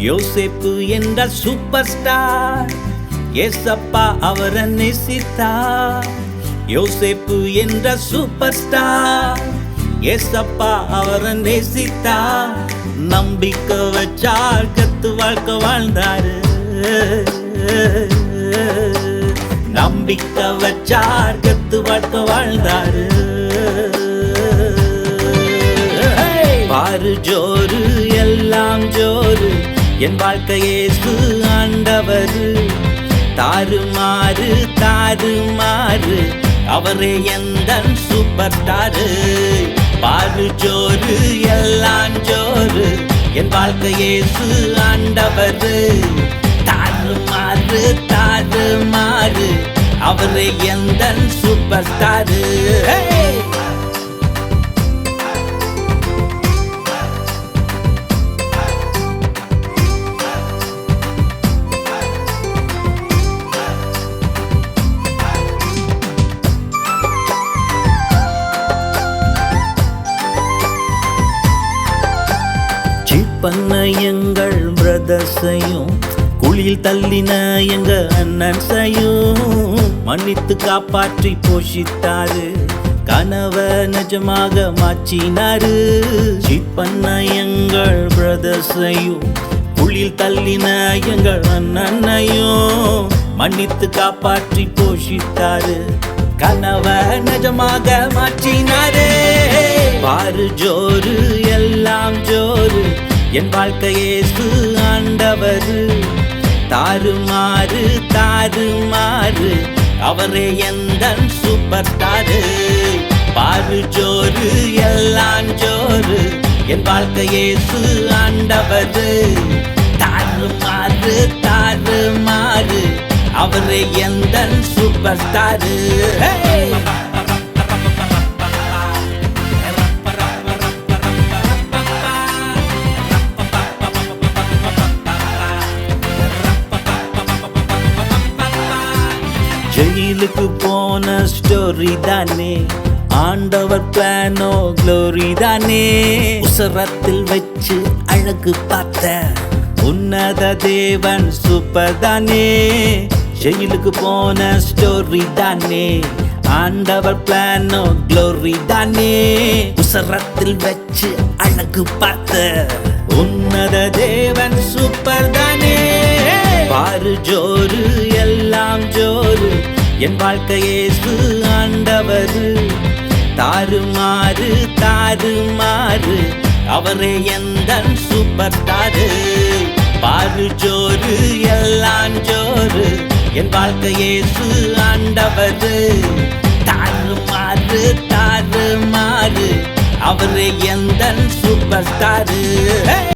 யோசேப்பு என்ற super star ஏசப்பா அவரை நேசித்தார். யோசேப்பு என்ற சூப்பர் ஸ்டார் ஏசப்பா அவரை நேசித்தார். நம்பிக்கை வச்சார் கத்து வாழ்க்கை வாழ்ந்தாரு. நம்பிக்கை வச்சார் கத்து வாழ்க்கை வாழ்ந்தாரு. பாரு ஜோ என் வாழ்க்கையேசு ஆண்டவர். தாறுமாறு தாறுமாறு அவரே எந்த சூப்பர் ஸ்டாரு பாரு ஜோரு எல்லாம் ஜோரு என் வாழ்க்கையேசு ஆண்டவர். தாறுமாறு தாறுமாறு அவரே எந்த சூப்பர் ஸ்டாரு Hey! பிரதர்ஸையும் குளியில் தள்ளின எங்க அண்ணன் செய்யும் மன்னித்து காப்பாற்றி போஷித்தாரு. கனவ நிஜமாக மாற்றினாரு. சீட் எங்கள் பிரதர்ஸையும் குளியில் தள்ளின எங்கள் அண்ணனையும் மன்னித்து காப்பாற்றி போஷித்தாரு. கனவ நிஜமாக மாற்றினாரு. பாரு ஜோரு எல்லாம் ஜோரு. என் வாழ்க்கையேசு ஆண்டவர். தாறுமாறு தாறுமாறு அவரே எந்த சூப்பர் ஸ்டாரு பாரு ஜோரு எல்லாம் ஜோரு என் வாழ்க்கையேசு ஆண்டவர். தாறுமாறு தாறுமாறு அவரே எந்த சூப்பர் ஸ்டாரு கோயிலுக்கு போன ஸ்டோரி தானே? ஆண்டவர் பிளானோ க்ளோரி தானே? உசரத்தில் வச்சு அழகு பார்த்த உன்னத தேவன் சூப்பர் தானே? ஜெயிலுக்கு போன ஸ்டோரி தானே? ஆண்டவர் பிளானோ க்ளோரி தானே? உசரத்தில் வச்சு அழகு பார்த்த உன்னத தேவன் சூப்பர் தானே? பாரு ஜோரு என் வாழ்க்கையேசு ஆண்டவர். தாறுமாறு தாறுமாறு அவரே எந்த சூப்பர் தாரு பாரு ஜோரு எல்லாம் ஜோரு என் வாழ்க்கையேசு ஆண்டவர். தாறுமாறு தாறுமாறு அவரே எந்த